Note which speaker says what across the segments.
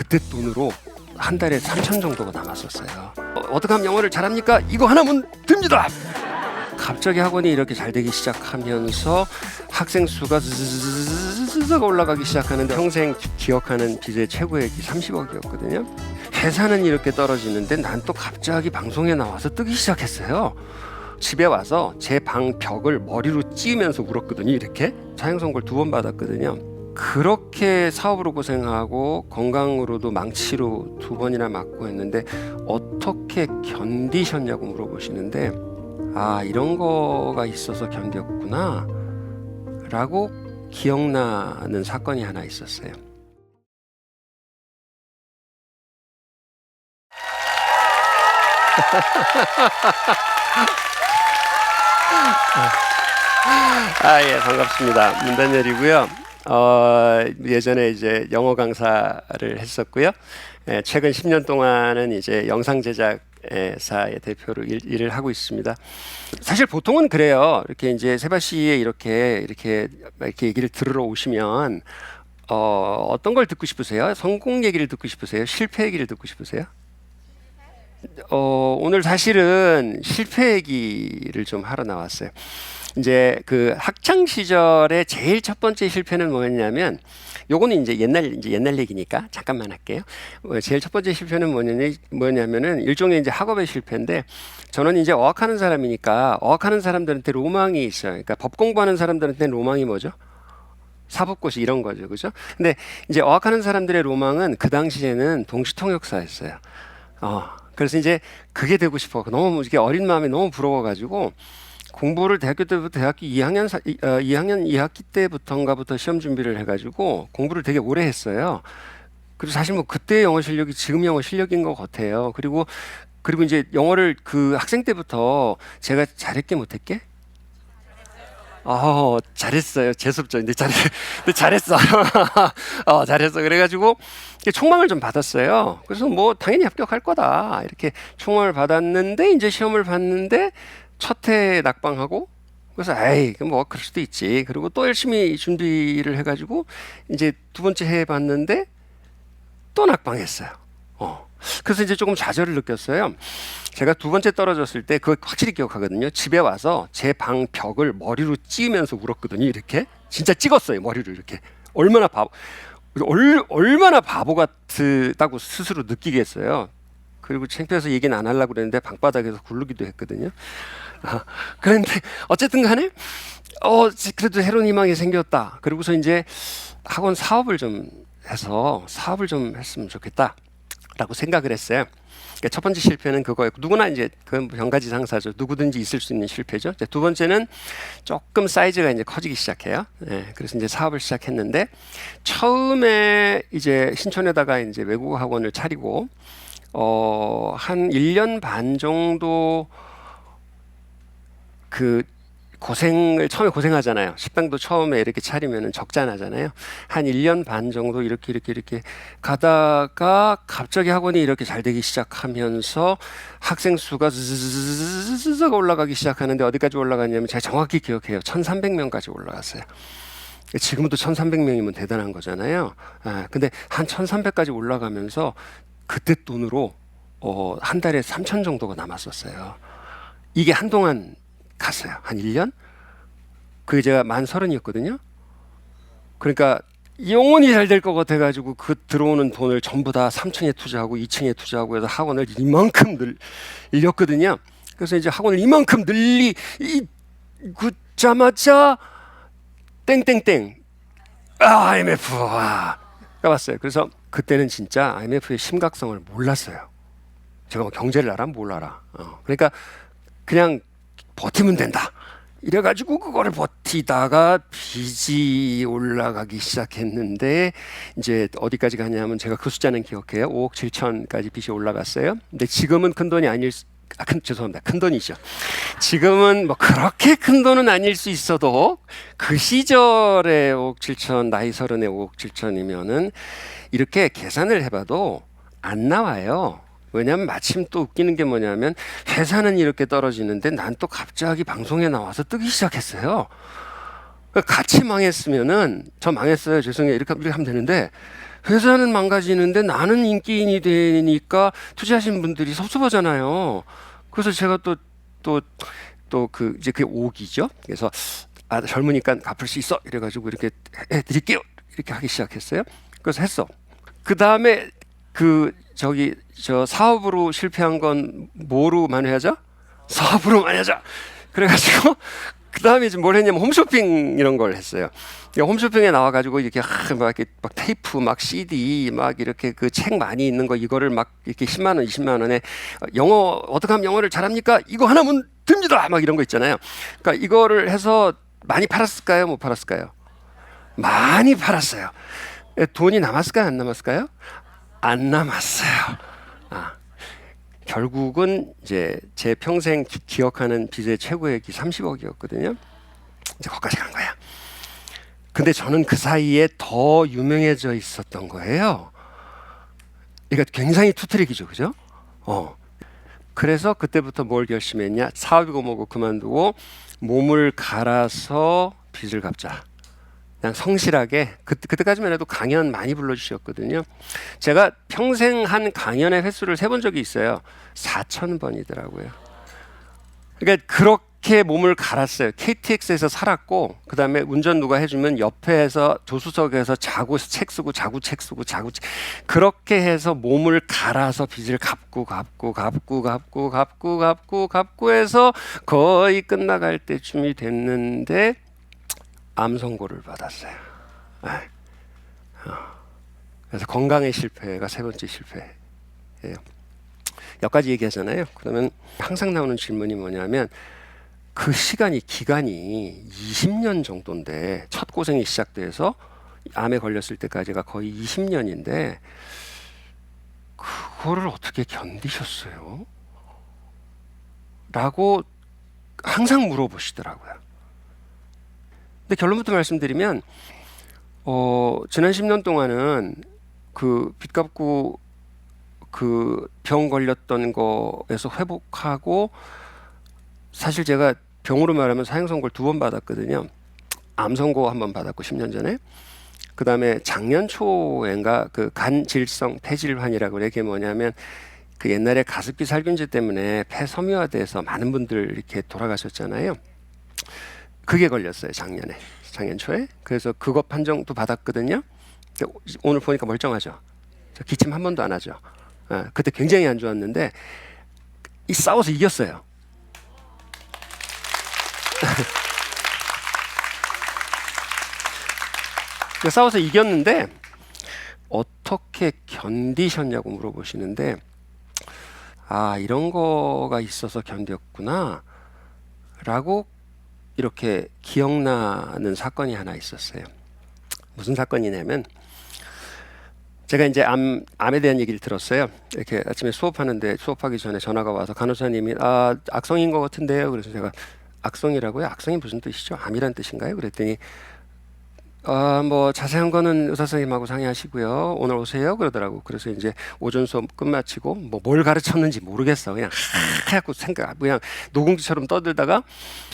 Speaker 1: 그때 돈으로 한 달에 3천 정도가 남았었어요. 어, 어떻게 하면 영어를 잘합니까? 이거 하나면 됩니다. 갑자기 학원이 이렇게 잘 되기 시작하면서 학생 수가 zzz 올라가기 시작하는데 평생 기억하는 빚의 최고액이 30억이었거든요. 회사는 이렇게 떨어지는데 난 또 갑자기 방송에 나와서 뜨기 시작했어요. 집에 와서 제 방 벽을 머리로 찌면서 울었거든요. 이렇게 사형 선고를 두 번 받았거든요. 그렇게 사업으로 고생하고 건강으로도 망치로 두 번이나 맞고 했는데 어떻게 견디셨냐고 물어보시는데 아 이런 거가 있어서 견뎠구나 라고 기억나는 사건이 하나 있었어요. 아, 예, 반갑습니다. 문단열이고요. 어, 예전에 이제 영어 강사를 했었고요. 예, 최근 10년 동안은 이제 영상 제작 사의 대표로 일, 일을 하고 있습니다. 사실 보통은 그래요. 이렇게 이제 세바 씨의 이렇게 이렇게 이렇게 얘기를 들으러 오시면 어, 어떤 걸 듣고 싶으세요? 성공 얘기를 듣고 싶으세요? 실패 얘기를 듣고 싶으세요? 어, 오늘 사실은 실패 얘기를 좀 하러 나왔어요. 이제 그 학창 시절에 제일 첫 번째 실패는 뭐였냐면 요거는 이제 옛날 이제 옛날 얘기니까 잠깐만 할게요. 어, 제일 첫 번째 실패는 뭐냐면 뭐냐면은 일종의 이제 학업의 실패인데 저는 이제 어학하는 사람이니까 어학하는 사람들한테 로망이 있어요. 그러니까 법 공부하는 사람들한테 로망이 뭐죠? 사법고시 이런 거죠, 그죠? 근데 이제 어학하는 사람들의 로망은 그 당시에는 동시통역사였어요. 어, 그래서 이제 그게 되고 싶어. 너무 이게 어린 마음이 너무 부러워가지고 공부를 대학교 때부터 대학교 2학년 사, 이, 어, 2학년 2학기 때부터인가부터 시험 준비를 해가지고 공부를 되게 오래 했어요. 그리고 사실 뭐 그때 영어 실력이 지금 영어 실력인 것 같아요. 그리고 그리고 이제 영어를 그 학생 때부터 제가 잘했게 못했게 어, 잘했어요. 재수없죠. 근데 잘, 근데 잘했어. 어, 잘했어. 그래가지고 총망을 좀 받았어요. 그래서 뭐 당연히 합격할 거다. 이렇게 총망을 받았는데 이제 시험을 봤는데 첫해 낙방하고 그래서 에이, 뭐 그럴 수도 있지. 그리고 또 열심히 준비를 해가지고 이제 두 번째 해 봤는데 또 낙방했어요. 어. 그래서 이제 조금 좌절을 느꼈어요. 제가 두 번째 떨어졌을 때 그거 확실히 기억하거든요. 집에 와서 제 방 벽을 머리로 찌면서 울었거든요. 이렇게 진짜 찍었어요. 머리를 이렇게 얼마나 바보 얼, 얼마나 바보 같다고 스스로 느끼겠어요. 그리고 창피해서 얘기는 안 하려고 그랬는데 방바닥에서 굴르기도 했거든요. 아, 그런데 어쨌든 간에 어 그래도 새로운 희망이 생겼다. 그리고서 이제 학원 사업을 좀 해서 사업을 좀 했으면 좋겠다. 라고 생각을 했어요. 그러니까 첫 번째 실패는 그거였고 누구나 이제 그건 병가지 상사죠. 누구든지 있을 수 있는 실패죠. 두 번째는 조금 사이즈가 이제 커지기 시작해요. 예, 그래서 이제 사업을 시작했는데 처음에 이제 신촌에다가 이제 외국어 학원을 차리고 어, 한 1년 반 정도 그 고생을 처음에 고생하잖아요. 식당도 처음에 이렇게 차리면은 적자나잖아요. 한 1년 반 정도 이렇게 이렇게 이렇게 가다가 갑자기 학원이 이렇게 잘 되기 시작하면서 학생 수가 zzz 올라가기 시작하는데 어디까지 올라갔냐면 제가 정확히 기억해요. 1,300명까지 올라갔어요. 지금도 1,300명이면 대단한 거잖아요. 아, 근데 한 1,300까지 올라가면서 그때 돈으로 어, 한 달에 3천 정도가 남았었어요. 이게 한동안 갔어요. 한 1년? 그게 제가 만 서른이었거든요. 그러니까 영원히 잘 될 것 같아가지고 그 들어오는 돈을 전부 다 3층에 투자하고 2층에 투자하고 해서 학원을 이만큼 늘렸거든요. 그래서 이제 학원을 이만큼 늘리 굿자마자 땡땡땡 아, IMF 와 가봤어요. 그래서 그때는 진짜 IMF의 심각성을 몰랐어요. 제가 뭐 경제를 알아 몰라라. 어. 그러니까 그냥 버티면 된다. 이래가지고 그거를 버티다가 빚이 올라가기 시작했는데 이제 어디까지 가냐면 제가 그 숫자는 기억해요. 5억 7천까지 빚이 올라갔어요. 근데 지금은 큰 돈이 아닐 수, 아, 큰, 죄송합니다. 큰 돈이죠. 지금은 뭐 그렇게 큰 돈은 아닐 수 있어도 그 시절에 5억 7천, 나이 서른에 5억 7천이면은 이렇게 계산을 해봐도 안 나와요. 왜냐하면 마침 또 웃기는 게 뭐냐면 회사는 이렇게 떨어지는데 난 또 갑자기 방송에 나와서 뜨기 시작했어요. 그러니까 같이 망했으면은 저 망했어요 죄송해요 이렇게 이렇게 하면 되는데 회사는 망가지는데 나는 인기인이 되니까 투자하신 분들이 섭섭하잖아요. 그래서 제가 또 또 또 그 이제 그게 오기죠. 그래서 아 젊으니까 갚을 수 있어 이래가지고 이렇게 해 드릴게요 이렇게 하기 시작했어요. 그래서 했어. 그 다음에 그 저기 저 사업으로 실패한 건 뭐로 만회하자? 사업으로 만회하자. 그래가지고 그 다음에 이제 뭘 했냐면 홈쇼핑 이런 걸 했어요. 그러니까 홈쇼핑에 나와가지고 이렇게 하, 막 이렇게 막 테이프, 막 CD, 막 이렇게 그 책 많이 있는 거 이거를 막 이렇게 10만 원, 20만 원에 어, 영어 어떻게 하면 영어를 잘합니까? 이거 하나면 됩니다. 막 이런 거 있잖아요. 그러니까 이거를 해서 많이 팔았을까요? 못 팔았을까요? 많이 팔았어요. 에, 돈이 남았을까요? 안 남았을까요? 안 남았어요. 아, 결국은 이제 제 평생 기, 기억하는 빚의 최고액이 30억이었거든요. 이제 거기까지 간 거야. 근데 저는 그 사이에 더 유명해져 있었던 거예요. 그러니까 굉장히 투트릭이죠, 그죠? 어. 그래서 그때부터 뭘 결심했냐? 사업이고 뭐고 그만두고 몸을 갈아서 빚을 갚자. 그냥 성실하게 그, 그때까지만 해도 강연 많이 불러주셨거든요. 제가 평생 한 강연의 횟수를 세본 적이 있어요. 4천 번이더라고요. 그러니까 그렇게 몸을 갈았어요. KTX에서 살았고 그 다음에 운전 누가 해주면 옆에서 조수석에서 자고 책 쓰고 자고 책 쓰고 자고 책 그렇게 해서 몸을 갈아서 빚을 갚고 갚고 갚고 갚고 갚고 갚고 갚고 해서 거의 끝나갈 때쯤이 됐는데 암 선고를 받았어요. 네. 어. 그래서 건강의 실패가 세 번째 실패예요. 몇 가지 얘기하잖아요. 그러면 항상 나오는 질문이 뭐냐면 그 시간이 기간이 20년 정도인데 첫 고생이 시작돼서 암에 걸렸을 때까지가 거의 20년인데 그거를 어떻게 견디셨어요? 라고 항상 물어보시더라고요. 근데 결론부터 말씀드리면 어, 지난 10년 동안은 그 빚 갚고 그 병 걸렸던 거에서 회복하고 사실 제가 병으로 말하면 사형 선고를 두 번 받았거든요. 암 선고 한 번 받았고 10년 전에 그 다음에 작년 초인가 그 간질성 폐질환이라고 그래 이게 뭐냐면 그 옛날에 가습기 살균제 때문에 폐 섬유화돼서 많은 분들 이렇게 돌아가셨잖아요. 그게 걸렸어요 작년에 작년 초에 그래서 그거 판정도 받았거든요. 오늘 보니까 멀쩡하죠. 저 기침 한 번도 안 하죠. 예, 그때 굉장히 안 좋았는데 이 싸워서 이겼어요. 그 싸워서 이겼는데 어떻게 견디셨냐고 물어보시는데 아 이런 거가 있어서 견뎠구나 라고 이렇게 기억나는 사건이 하나 있었어요. 무슨 사건이냐면 제가 이제 암, 암에 대한 얘기를 들었어요. 이렇게 아침에 수업하는데 수업하기 전에 전화가 와서 간호사님이 아 악성인 것 같은데요. 그래서 제가 악성이라고요? 악성이 무슨 뜻이죠? 암이란 뜻인가요? 그랬더니 아, 뭐 자세한 거는 의사 선생님하고 상의하시고요. 오늘 오세요. 그러더라고. 그래서 이제 오전 수업 끝마치고 뭐 뭘 가르쳤는지 모르겠어. 그냥 하얗고 생각 그냥 녹음기처럼 떠들다가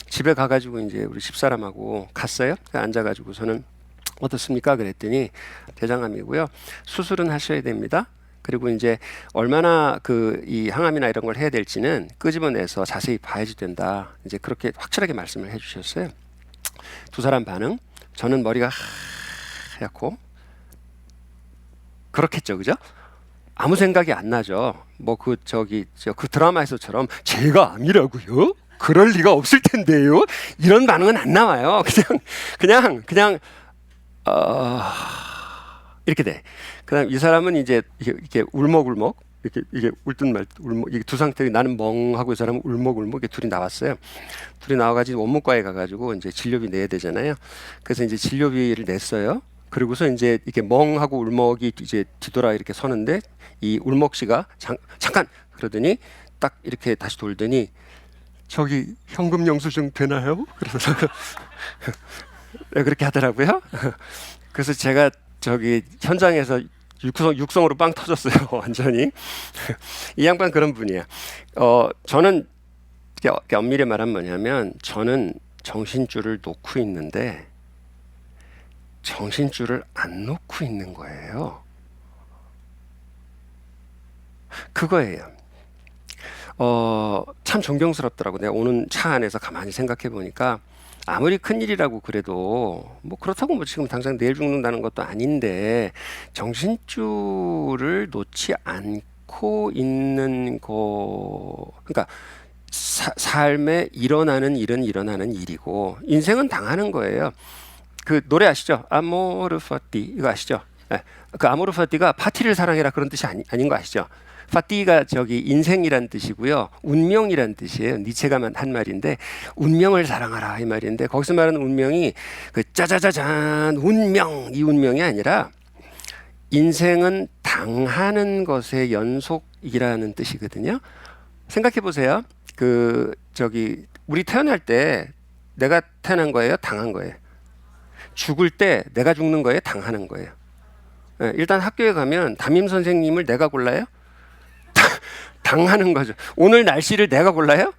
Speaker 1: 집에 가가지고 이제 우리 집사람하고 갔어요. 앉아가지고 저는 어떻습니까? 그랬더니 대장암이고요. 수술은 하셔야 됩니다. 그리고 이제 얼마나 그 이 항암이나 이런 걸 해야 될지는 끄집어내서 자세히 봐야지 된다. 이제 그렇게 확실하게 말씀을 해주셨어요. 두 사람 반응. 저는 머리가 하얗고 그렇겠죠, 그죠? 아무 생각이 안 나죠. 뭐 그 저기 저그 드라마에서처럼 제가 암이라고요? 그럴 리가 없을 텐데요. 이런 반응은 안 나와요. 그냥 그냥 그냥 어, 이렇게 돼. 그다음 이 사람은 이제 이렇게 울먹울먹 이렇게 이게 울든 말 울먹 이게 두 상태로 나는 멍하고 이 사람은 울먹울먹 이게 둘이 나왔어요. 둘이 나와가지고 원무과에 가가지고 이제 진료비 내야 되잖아요. 그래서 이제 진료비를 냈어요. 그리고서 이제 이렇게 멍하고 울먹이 이제 뒤돌아 이렇게 서는데 이 울먹 씨가 잠, 잠깐 그러더니 딱 이렇게 다시 돌더니 저기 현금 영수증 되나요? 그래서 네, 그렇게 하더라고요. 그래서 제가 저기 현장에서 육성, 육성으로 빵 터졌어요 완전히. 이 양반 그런 분이야 어 저는 엄밀히 말하면 뭐냐면 저는 정신줄을 놓고 있는데 정신줄을 안 놓고 있는 거예요. 그거예요. 어, 참 존경스럽더라고 내가 오는 차 안에서 가만히 생각해 보니까 아무리 큰 일이라고 그래도 뭐 그렇다고 뭐 지금 당장 내일 죽는다는 것도 아닌데 정신줄을 놓지 않고 있는 거 그러니까 사- 삶에 일어나는 일은 일어나는 일이고 인생은 당하는 거예요. 그 노래 아시죠? 아모르 파티 이거 아시죠? 예. 그 아모르 파티가 파티를 사랑해라 그런 뜻이 아니, 아닌 거 아시죠? 파티가 저기 인생이란 뜻이고요. 운명이란 뜻이에요. 니체가 만- 한 말인데 운명을 사랑하라 이 말인데 거기서 말하는 운명이 그 짜자자잔 운명 이 운명이 아니라 인생은 당하는 것의 연속이라는 뜻이거든요. 생각해 보세요. 그 저기 우리 태어날 때 내가 태어난 거예요, 당한 거예요. 죽을 때 내가 죽는 거예요, 당하는 거예요. 예, 일단 학교에 가면 담임 선생님을 내가 골라요? 당하는 거죠. 오늘 날씨를 내가 골라요?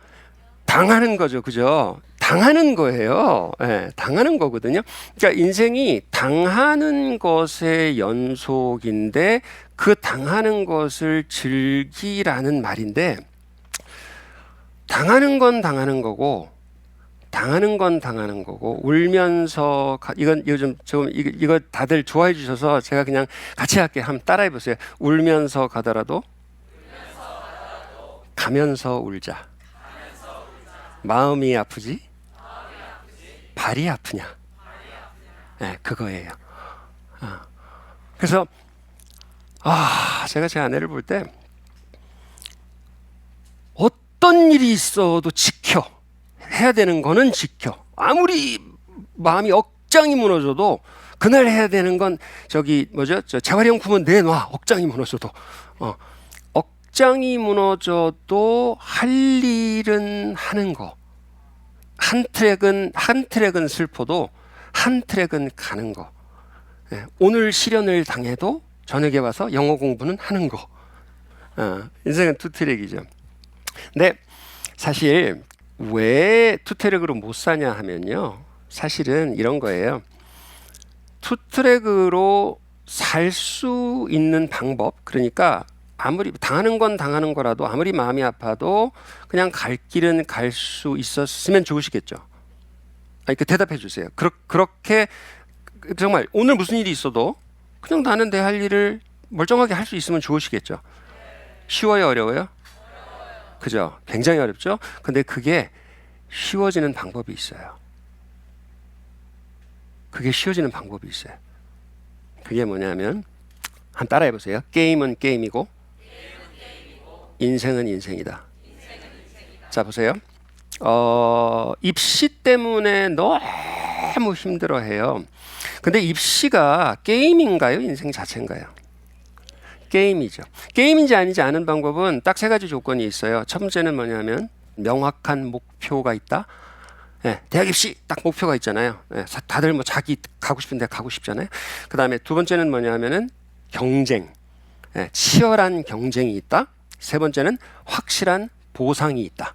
Speaker 1: 당하는 거죠. 그죠? 당하는 거예요. 예, 당하는 거거든요. 그러니까 인생이 당하는 것의 연속인데 그 당하는 것을 즐기라는 말인데 당하는 건 당하는 거고 당하는 건 당하는 거고 울면서 가, 이건 이거 좀좀 이거, 이거 다들 좋아해 주셔서 제가 그냥 같이 할게요. 한번 따라해 보세요. 울면서 가더라도 가면서 울자. 마음이 아프지? 발이 아프냐? 네, 그거예요. 아, 그래서 아 제가 제 아내를 볼 때 어떤 일이 있어도 지켜 해야 되는 거는 지켜 아무리 마음이 억장이 무너져도 그날 해야 되는 건 저기 뭐죠 저 재활용품은 내놔 억장이 무너져도 어, 억장이 무너져도 할 일은 하는 거 한 트랙은 한 트랙은 슬퍼도 한 트랙은 가는 거. 예, 오늘 시련을 당해도 저녁에 와서 영어 공부는 하는 거. 어, 인생은 투 트랙이죠. 근데 사실 왜 투 트랙으로 못 사냐 하면요. 사실은 이런 거예요. 투 트랙으로 살 수 있는 방법. 그러니까 아무리 당하는 건 당하는 거라도 아무리 마음이 아파도 그냥 갈 길은 갈 수 있었으면 좋으시겠죠. 아니 그 대답해 주세요. 그렇, 그렇게 정말 오늘 무슨 일이 있어도 그냥 나는 내 할 일을 멀쩡하게 할 수 있으면 좋으시겠죠. 쉬워요, 어려워요? 그죠? 굉장히 어렵죠. 근데 그게 쉬워지는 방법이 있어요. 그게 쉬워지는 방법이 있어요. 그게 뭐냐면 한 따라 해 보세요. 게임은 게임이고 인생은 인생이다. 자 보세요. 어, 입시 때문에 너무 힘들어해요. 근데 입시가 게임인가요? 인생 자체인가요? 게임이죠. 게임인지 아닌지 아는 방법은 딱 세 가지 조건이 있어요. 첫 번째는 뭐냐면 명확한 목표가 있다. 예, 대학 입시 딱 목표가 있잖아요. 예, 사- 다들 뭐 자기 가고 싶은 데 가고 싶잖아요. 그 다음에 두 번째는 뭐냐면은 경쟁, 예, 치열한 경쟁이 있다. 세 번째는 확실한 보상이 있다.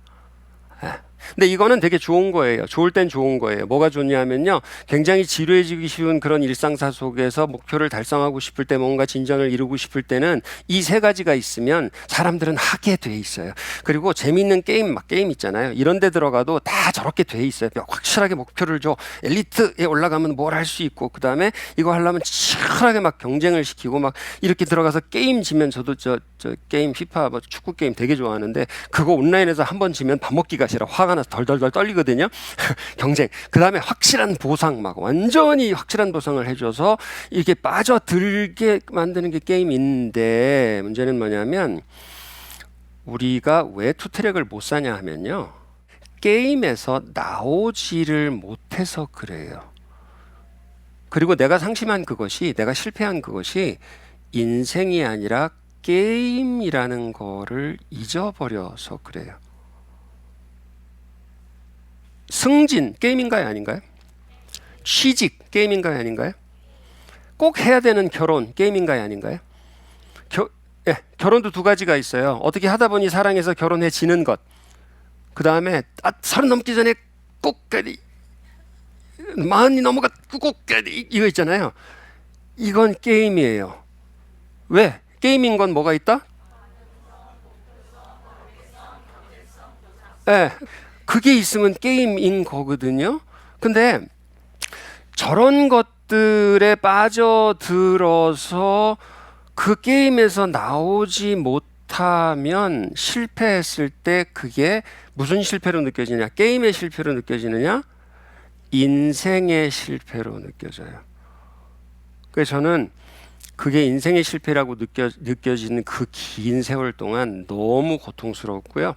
Speaker 1: 예. 근데 이거는 되게 좋은 거예요. 좋을 땐 좋은 거예요. 뭐가 좋냐면요. 굉장히 지루해지기 쉬운 그런 일상사 속에서 목표를 달성하고 싶을 때 뭔가 진전을 이루고 싶을 때는 이 세 가지가 있으면 사람들은 하게 돼 있어요. 그리고 재미있는 게임 막 게임 있잖아요. 이런 데 들어가도 다 저렇게 돼 있어요. 확실하게 목표를 줘. 엘리트에 올라가면 뭘 할 수 있고 그다음에 이거 하려면 치열하게 막 경쟁을 시키고 막 이렇게 들어가서 게임 지면 저도 저, 저 게임 피파 뭐 축구 게임 되게 좋아하는데 그거 온라인에서 한 번 지면 밥 먹기가 싫어. 화가 나서 덜덜덜 떨리거든요. 경쟁. 그 다음에 확실한 보상 막 완전히 확실한 보상을 해줘서 이렇게 빠져들게 만드는 게 게임인데 문제는 뭐냐면 우리가 왜 투트랙을 못 사냐 하면요. 게임에서 나오지를 못해서 그래요. 그리고 내가 상심한 그것이 내가 실패한 그것이 인생이 아니라 게임이라는 거를 잊어버려서 그래요. 승진 게임인가요, 아닌가요? 취직 게임인가요, 아닌가요? 꼭 해야 되는 결혼 게임인가요, 아닌가요? 겨, 예, 결혼도 두 가지가 있어요. 어떻게 하다 보니 사랑해서 결혼해지는 것. 그 다음에 아, 서른 넘기 전에 꼭. 마흔이 넘어가 꼭 이거 있잖아요. 이건 게임이에요. 왜? 게임인 건 뭐가 있다? 예, 그게 있으면 게임인 거거든요. 근데 저런 것들에 빠져들어서 그 게임에서 나오지 못하면 실패했을 때 그게 무슨 실패로 느껴지냐? 게임의 실패로 느껴지느냐? 인생의 실패로 느껴져요. 그래서 저는 그게 인생의 실패라고 느껴 느껴지는 그 긴 세월 동안 너무 고통스러웠고요.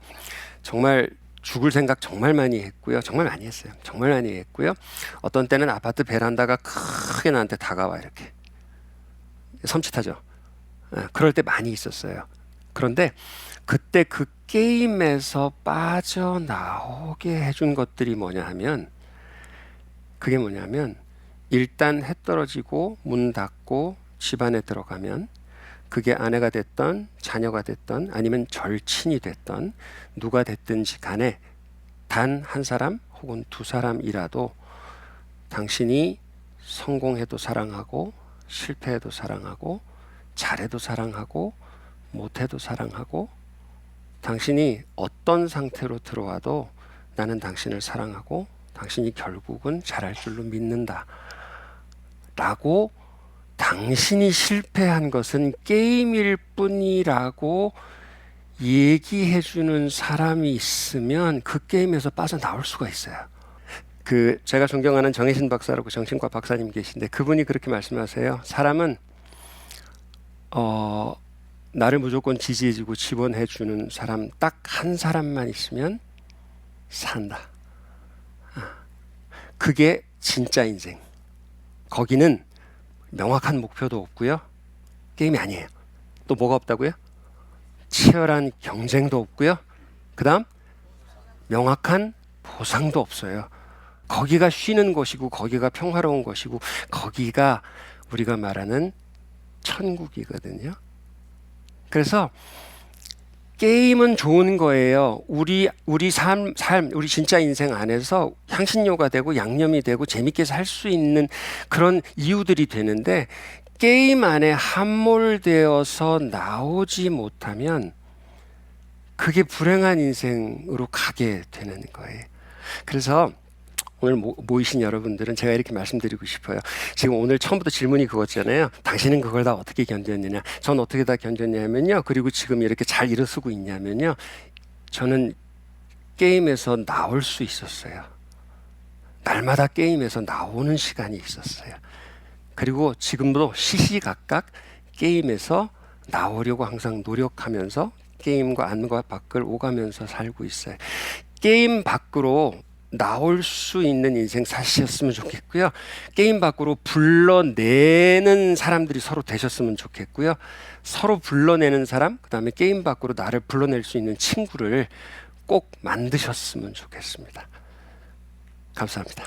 Speaker 1: 정말 죽을 생각 정말 많이 했고요. 정말 많이 했어요. 정말 많이 했고요. 어떤 때는 아파트 베란다가 크게 나한테 다가와 이렇게 섬찟하죠. 예, 그럴 때 많이 있었어요. 그런데 그때 그 게임에서 빠져나오게 해준 것들이 뭐냐 하면 그게 뭐냐면 일단 해 떨어지고 문 닫고 집안에 들어가면 그게 아내가 됐던 자녀가 됐던 아니면 절친이 됐던 누가 됐든지 간에 단 한 사람 혹은 두 사람이라도 당신이 성공해도 사랑하고 실패해도 사랑하고 잘해도 사랑하고 못해도 사랑하고 당신이 어떤 상태로 들어와도 나는 당신을 사랑하고 당신이 결국은 잘할 줄로 믿는다. 라고 당신이 실패한 것은 게임일 뿐이라고 얘기해 주는 사람이 있으면 그 게임에서 빠져나올 수가 있어요. 그 제가 존경하는 정혜신 박사라고 정신과 박사님 계신데 그분이 그렇게 말씀하세요. 사람은 어 나를 무조건 지지해주고 지원해주는 사람 딱 한 사람만 있으면 산다. 아, 그게 진짜 인생. 거기는 명확한 목표도 없고요. 게임이 아니에요. 또 뭐가 없다고요? 치열한 경쟁도 없고요. 그다음 명확한 보상도 없어요. 거기가 쉬는 곳이고 거기가 평화로운 곳이고 거기가 우리가 말하는 천국이거든요. 그래서 게임은 좋은 거예요. 우리 우리 삶, 삶 우리 진짜 인생 안에서 향신료가 되고 양념이 되고 재밌게 살 수 있는 그런 이유들이 되는데 게임 안에 함몰되어서 나오지 못하면 그게 불행한 인생으로 가게 되는 거예요. 그래서 오늘 모, 모이신 여러분들은 제가 이렇게 말씀드리고 싶어요. 지금 오늘 처음부터 질문이 그거잖아요. 당신은 그걸 다 어떻게 견뎠느냐? 전 어떻게 다 견뎠냐면요. 그리고 지금 이렇게 잘 일어서고 있냐면요. 저는 게임에서 나올 수 있었어요. 날마다 게임에서 나오는 시간이 있었어요. 그리고 지금도 시시각각 게임에서 나오려고 항상 노력하면서 게임과 안과 밖을 오가면서 살고 있어요. 게임 밖으로 나올 수 있는 인생 사셨으면 좋겠고요. 게임 밖으로 불러내는 사람들이 서로 되셨으면 좋겠고요. 서로 불러내는 사람, 그 다음에 게임 밖으로 나를 불러낼 수 있는 친구를 꼭 만드셨으면 좋겠습니다. 감사합니다.